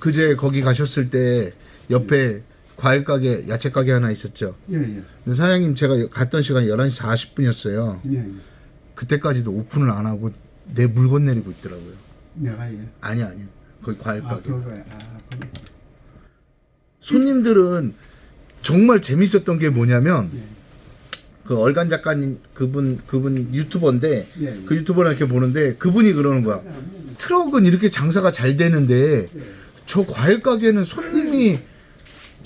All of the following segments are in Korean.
그제 거기 가셨을 때 옆에 과일 가게, 야채 가게 하나 있었죠. 예, 예. 근데 사장님 제가 갔던 시간이 11시 40분이었어요. 예, 예. 그때까지도 오픈을 안 하고 내 물건 내리고 있더라고요. 내가 예. 아니 아니요. 거기 과일 아, 가게. 그거야. 아, 그, 손님들은 정말 재밌었던 게 뭐냐면 예. 그 얼간 작가님 그분 그분 유튜버인데 예, 예. 그 유튜버를 이렇게 보는데 그분이 그러는 거야. 트럭은 이렇게 장사가 잘 되는데 예. 저 과일 가게는 손님이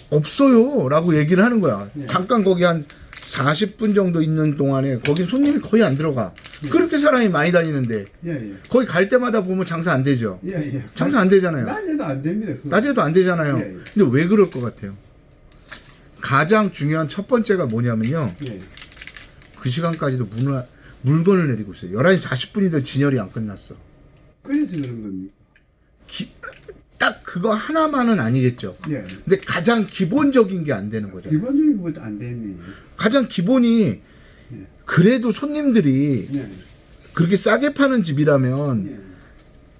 없어요 라고 얘기를 하는 거야 예. 잠깐 거기 한 40분 정도 있는 동안에 거기 손님이 거의 안 들어가 그렇게 사람이 많이 다니는데 예, 예. 거기 갈 때마다 보면 장사 안 되죠 예, 예. 장사 안 되잖아요 낮에도 안 됩니다. 그거. 낮에도 안 되잖아요 예, 예. 근데 왜 그럴 것 같아요 가장 중요한 첫 번째가 뭐냐면요 예. 그 시간까지도 문을, 물건을 내리고 있어요 11시 40분인데 진열이 안 끝났어 그래서 그런 겁니까? 기- 딱 그거 하나만은 아니겠죠 예. 근데 가장 기본적인 게 안 되는 거죠 기본적인 것도 안 되네. 가장 기본이 예. 그래도 손님들이 예. 그렇게 싸게 파는 집이라면 예.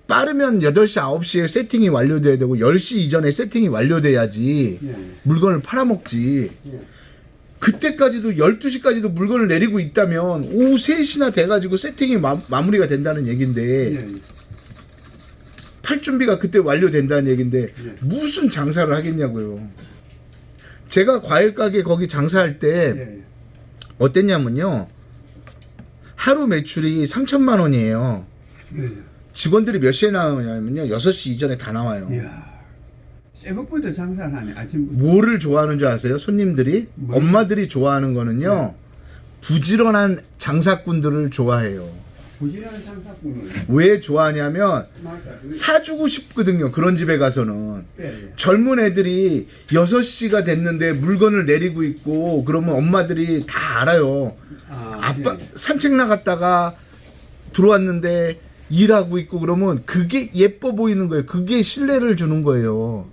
빠르면 8시, 9시에 세팅이 완료돼야 되고 10시 이전에 세팅이 완료돼야지 예. 물건을 팔아먹지. 예. 그때까지도 12시까지도 물건을 내리고 있다면 오후 3시나 돼가지고 세팅이 마, 마무리가 된다는 얘긴데 예. 팔 준비가 그때 완료된다는 얘긴데 예. 무슨 장사를 하겠냐고요. 제가 과일 가게 거기 장사할 때 예. 어땠냐면요. 하루 매출이 3천만 원이에요. 예. 직원들이 몇 시에 나오냐면요. 6시 이전에 다 나와요. 이야. 새벽부터 장사를 하네. 아침부터. 뭐를 좋아하는 줄 아세요? 손님들이? 뭘? 엄마들이 좋아하는 거는요. 부지런한 장사꾼들을 좋아해요. 왜 좋아하냐면 사주고 싶거든요. 그런 집에 가서는. 예. 예. 젊은 애들이 6시가 됐는데 물건을 내리고 있고 그러면 엄마들이 다 알아요. 아, 아빠 예. 산책 나갔다가 들어왔는데 일하고 있고 그러면 그게 예뻐 보이는 거예요. 그게 신뢰를 주는 거예요.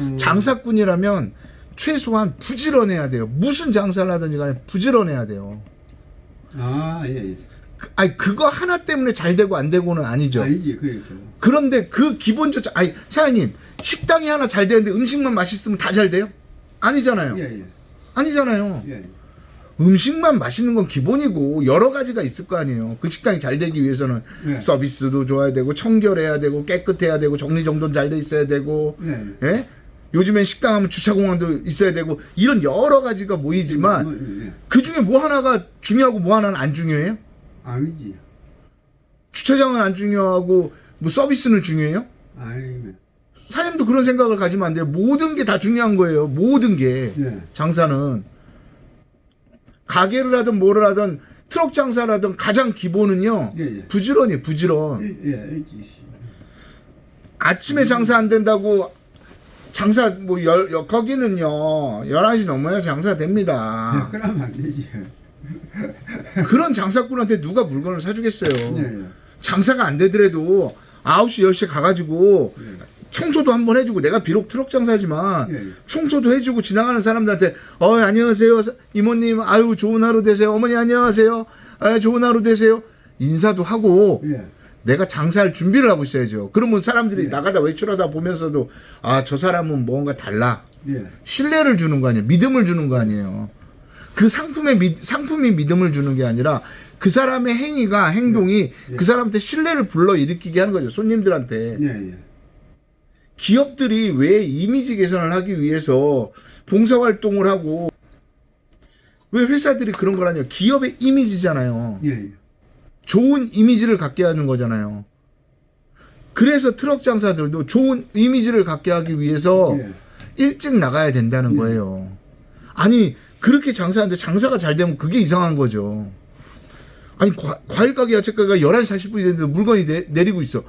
음. 장사꾼이라면 최소한 부지런해야 돼요. 무슨 장사를 하든지 간에 부지런해야 돼요. 아, 예. 예. 그- 아니 그거 하나 때문에 잘 되고 안 되고는 아니죠. 아니지, 그렇죠. 그런데 그 기본적 아니 사장님 식당이 하나 잘 되는데 음식만 맛있으면 다 잘 돼요? 아니잖아요. 예, 예. 아니잖아요. 예. 음식만 맛있는 건 기본이고 여러 가지가 있을 거 아니에요. 그 식당이 잘 되기 위해서는 예. 서비스도 좋아야 되고 청결해야 되고 깨끗해야 되고 정리정돈 잘 돼 있어야 되고 예. 예? 요즘엔 식당 하면 주차 공간도 있어야 되고 이런 여러 가지가 모이지만 뭐, 예. 그 중에 뭐 하나가 중요하고 뭐 하나는 안 중요해요? 아니지. 주차장은 안 중요하고 뭐 서비스는 중요해요? 아니면. 사장님도 그런 생각을 가지면 안 돼요. 모든 게 다 중요한 거예요. 모든 게 예. 장사는 가게를 하든 뭐를 하든 트럭 장사를 하든 가장 기본은요. 예, 예. 부지런히 부지런. 예, 예. 아침에 장사 안 된다고 장사 뭐 열, 여- 거기는요. 11시 넘어야 장사 예, 됩니다. 그러면 안 되지. 그런 장사꾼한테 누가 물건을 사주겠어요. 예, 예. 장사가 안 되더라도 9시 10시에 가가지고 예. 청소도 한번 해주고 내가 비록 트럭 장사지만 예, 예. 청소도 해주고 지나가는 사람들한테 어 안녕하세요 이모님 아유 좋은 하루 되세요 어머니 안녕하세요 아, 좋은 하루 되세요 인사도 하고 예. 내가 장사할 준비를 하고 있어야죠 그러면 사람들이 예. 나가다 외출하다 보면서도 아 저 사람은 뭔가 달라 예. 신뢰를 주는 거 아니에요 믿음을 주는 거 아니에요 그 상품의 미- 상품이 믿음을 주는 게 아니라 그 사람의 행위가 행동이 예. 그 사람한테 신뢰를 불러 일으키게 하는 거죠 손님들한테 예, 예. 기업들이 왜 이미지 개선을 하기 위해서 봉사활동을 하고 왜 회사들이 그런 걸 하냐 기업의 이미지잖아요 예, 예. 좋은 이미지를 갖게 하는 거잖아요 그래서 트럭 장사들도 좋은 이미지를 갖게 하기 위해서 예. 일찍 나가야 된다는 예. 거예요 아니 그렇게 장사하는데 장사가 잘 되면 그게 이상한 거죠. 아니 과, 과일 가게 야채 가게가 11시 40분이 됐는데 물건이 내, 내리고 있어.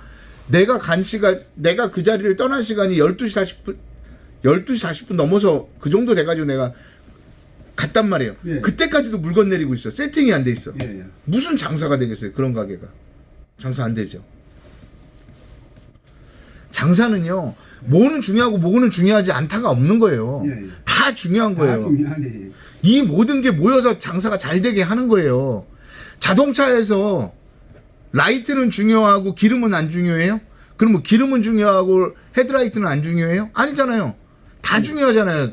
내가 간 시간 내가 그 자리를 떠난 시간이 12시 40분 12시 40분 넘어서 그 정도 돼 가지고 내가 갔단 말이에요. 예. 그때까지도 물건 내리고 있어. 세팅이 안 돼 있어. 예, 예. 무슨 장사가 되겠어요 그런 가게가? 장사 안 되죠. 장사는요 뭐는 중요하고 뭐는 중요하지 않다가 없는 거예요. 예, 예. 다 중요한 다 거예요 중요하네. 이 모든 게 모여서 장사가 잘 되게 하는 거예요. 자동차에서 라이트는 중요하고 기름은 안 중요해요? 그럼 뭐 기름은 중요하고 헤드라이트는 안 중요해요? 아니잖아요. 다 중요하잖아요.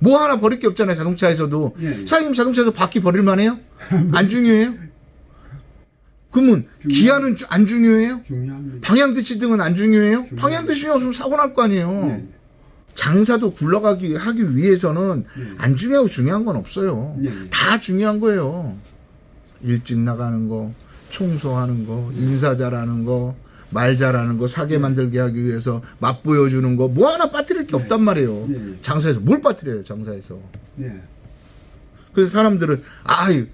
뭐 하나 버릴 게 없잖아요. 자동차에서도. 예, 예. 사장님 자동차에서 바퀴 버릴 만해요? 안 중요해요? 그러면 중요하죠. 기아는 주- 안 중요해요? 중요합니다. 방향 대시 등은 안 중요해요? 중요하죠. 방향 대시 없으면 사고 날 거 아니에요. 예. 장사도 굴러가기 하기 위해서는 예. 안 중요하고 중요한 건 없어요. 예. 다 중요한 거예요. 일찍 나가는 거, 청소하는 거, 인사 잘하는 거, 말 잘하는 거, 사게 만들게 하기 위해서 맛 보여주는 거, 뭐 하나 빠뜨릴 게 네. 없단 말이에요. 네. 장사에서 뭘 빠뜨려요, 장사에서. 예. 그래서 사람들은 아유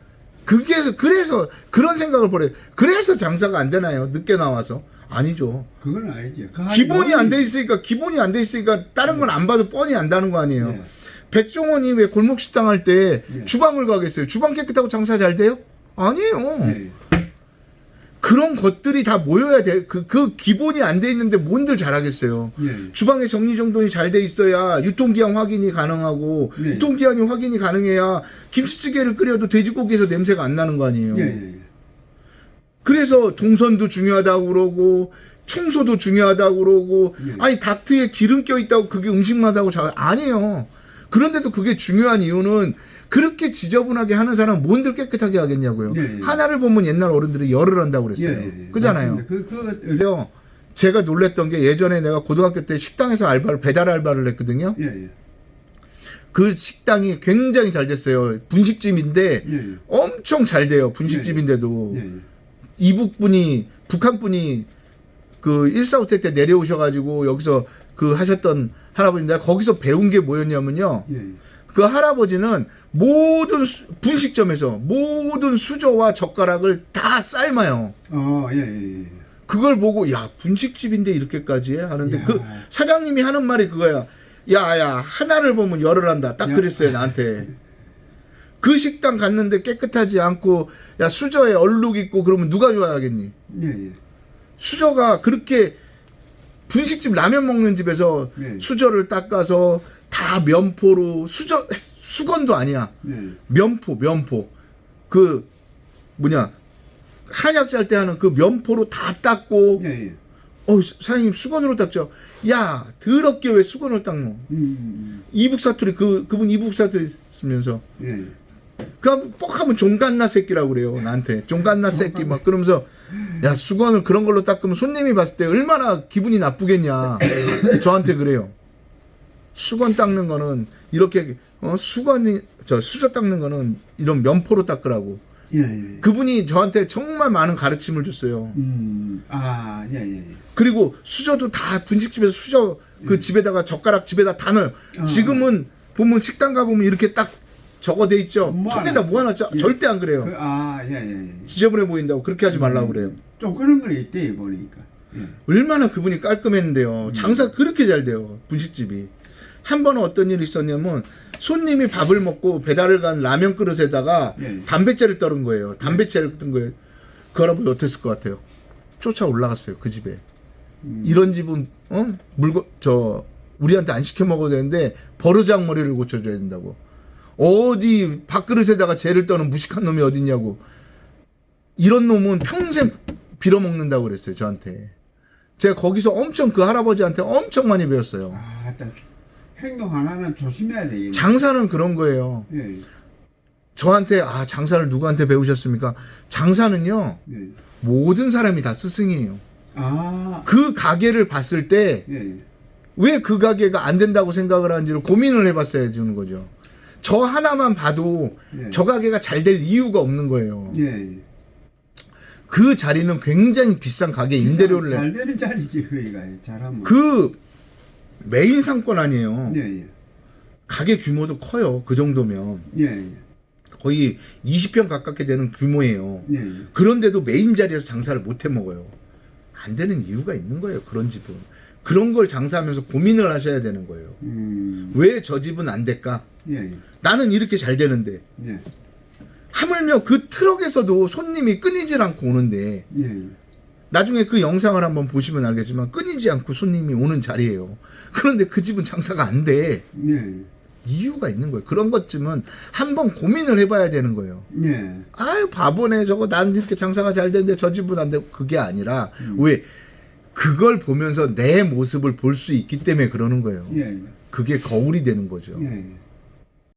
그게 그래서 그런 생각을 버려요. 그래서 장사가 안 되나요? 늦게 나와서 아니죠. 그건 알지. 그 기본이 안 돼 있으니까 기본이 안 돼 있으니까 다른 건 안 봐도 뻔히 안다는 거 아니에요. 예. 백종원이 왜 골목 식당 할때 예. 주방을 가겠어요? 주방 깨끗하고 장사 잘 돼요? 아니에요. 예. 그런 것들이 다 모여야 돼. 그, 그 기본이 안 돼 있는데 뭔들 잘하겠어요. 예. 주방에 정리정돈이 잘 돼 있어야 유통기한 확인이 가능하고 네. 유통기한이 확인이 가능해야 김치찌개를 끓여도 돼지고기에서 냄새가 안 나는 거 아니에요. 예. 예. 그래서 동선도 중요하다고 그러고 청소도 중요하다고 그러고 예. 아니 닥트에 기름 껴 있다고 그게 음식마다고 잘 아니에요. 그런데도 그게 중요한 이유는 그렇게 지저분하게 하는 사람은 뭔들 깨끗하게 하겠냐고요. 예, 예. 하나를 보면 옛날 어른들이 열을 한다고 그랬어요. 예. 예. 그잖아요. 맞습니다. 그, 그, 그래요. 제가 놀랬던 게 예전에 내가 고등학교 때 식당에서 알바를 배달 알바를 했거든요. 예. 예. 그 식당이 굉장히 잘 됐어요. 분식집인데 예. 예. 엄청 잘 돼요. 분식집인데도 예. 예. 이북 분이 북한 분이 그 145태 때 내려오셔가지고 여기서 그 하셨던 할아버지인데 거기서 배운 게 뭐였냐면요. 예. 그 할아버지는 모든 수- 분식점에서 모든 수저와 젓가락을 다 삶아요. 어, 예, 예, 예. 그걸 보고 야 분식집인데 이렇게까지 해 하는데 야. 그 사장님이 하는 말이 그거야. 야야 하나를 보면 열을 한다. 딱 야. 그랬어요 나한테. 그 식당 갔는데 깨끗하지 않고 야 수저에 얼룩 있고 그러면 누가 좋아하겠니? 예, 예. 수저가 그렇게 분식집 라면 먹는 집에서 네. 수저를 닦아서 다 면포로 수저 수건도 아니야 예. 면포 면포 그 뭐냐 한약 짤 때 하는 그 면포로 다 닦고 예, 예. 어 사장님 수건으로 닦죠 야 더럽게 왜 수건으로 닦노 음, 음, 이북 사투리 그 그분 이북 사투리 쓰면서 음. 예. 그 뻑하면 종갓나 새끼라고 그래요 나한테. 종갓나 새끼 막 그러면서 야 수건을 그런 걸로 닦으면 손님이 봤을 때 얼마나 기분이 나쁘겠냐. 저한테 그래요. 수건 닦는 거는 이렇게 어, 수건이 저 수저 닦는 거는 이런 면포로 닦으라고. 예, 예. 그분이 저한테 정말 많은 가르침을 줬어요. 음, 아, 예, 예, 예. 그리고 수저도 다 분식집에서 수저 그 집에다가 젓가락 집에다 다 넣어요. 어. 지금은 보면 식당 가보면 이렇게 딱 적어 돼 있죠 모아놔. 통에다 모아놨죠 예. 절대 안 그래요 그, 아, 예, 예, 예. 지저분해 보인다고 그렇게 하지 말라고 음, 그래요. 좀 그런 거 있대, 보니까. 예. 얼마나 그분이 깔끔했는데요. 음. 장사 그렇게 잘 돼요. 분식집이. 한 번은 어떤 일이 있었냐면 손님이 밥을 먹고 배달을 간 라면 그릇에다가 예. 담배째를 떨은 거예요. 담배째를 뜬 거예요. 그 할아버지 어땠을 것 같아요? 쫓아 올라갔어요. 그 집에. 음. 이런 집은 어 물건 저 우리한테 안 시켜 먹어야 되는데 버르장 머리를 고쳐줘야 된다고. 어디 밥그릇에다가 죄를 떠는 무식한 놈이 어딨냐고. 이런 놈은 평생 빌어먹는다고 그랬어요 저한테. 제가 거기서 엄청 그 할아버지한테 엄청 많이 배웠어요. 아, 딱 행동 하나는 조심해야 되겠네. 장사는 그런 거예요. 예, 저한테 아 장사를 누구한테 배우셨습니까? 장사는요 예. 모든 사람이 다 스승이에요. 아, 그 가게를 봤을 때 예, 왜그 가게가 안 된다고 생각을 하는지를 고민을 해봤어야 되는 거죠. 저 하나만 봐도 예. 저 가게가 잘 될 이유가 없는 거예요. 예, 예. 그 자리는 굉장히 비싼 가게 임대료를 내. 잘 되는 자리지, 거기가. 잘하면. 그 메인 상권 아니에요. 예, 예. 가게 규모도 커요. 그 정도면 예, 예. 거의 20평 가깝게 되는 규모예요. 예, 예. 그런데도 메인 자리에서 장사를 못 해 먹어요. 안 되는 이유가 있는 거예요. 그런 집은. 그런 걸 장사하면서 고민을 하셔야 되는 거예요. 음, 왜 저 집은 안 될까? 예, 예. 나는 이렇게 잘 되는데 예, 하물며 그 트럭에서도 손님이 끊이질 않고 오는데 예, 예. 나중에 그 영상을 한번 보시면 알겠지만 끊이지 않고 손님이 오는 자리예요. 그런데 그 집은 장사가 안 돼. 예, 이유가 있는 거예요. 그런 것쯤은 한번 고민을 해봐야 되는 거예요. 그걸 보면서 내 모습을 볼 수 있기 때문에 그러는 거예요. 예, 예. 그게 거울이 되는 거죠. 예, 예.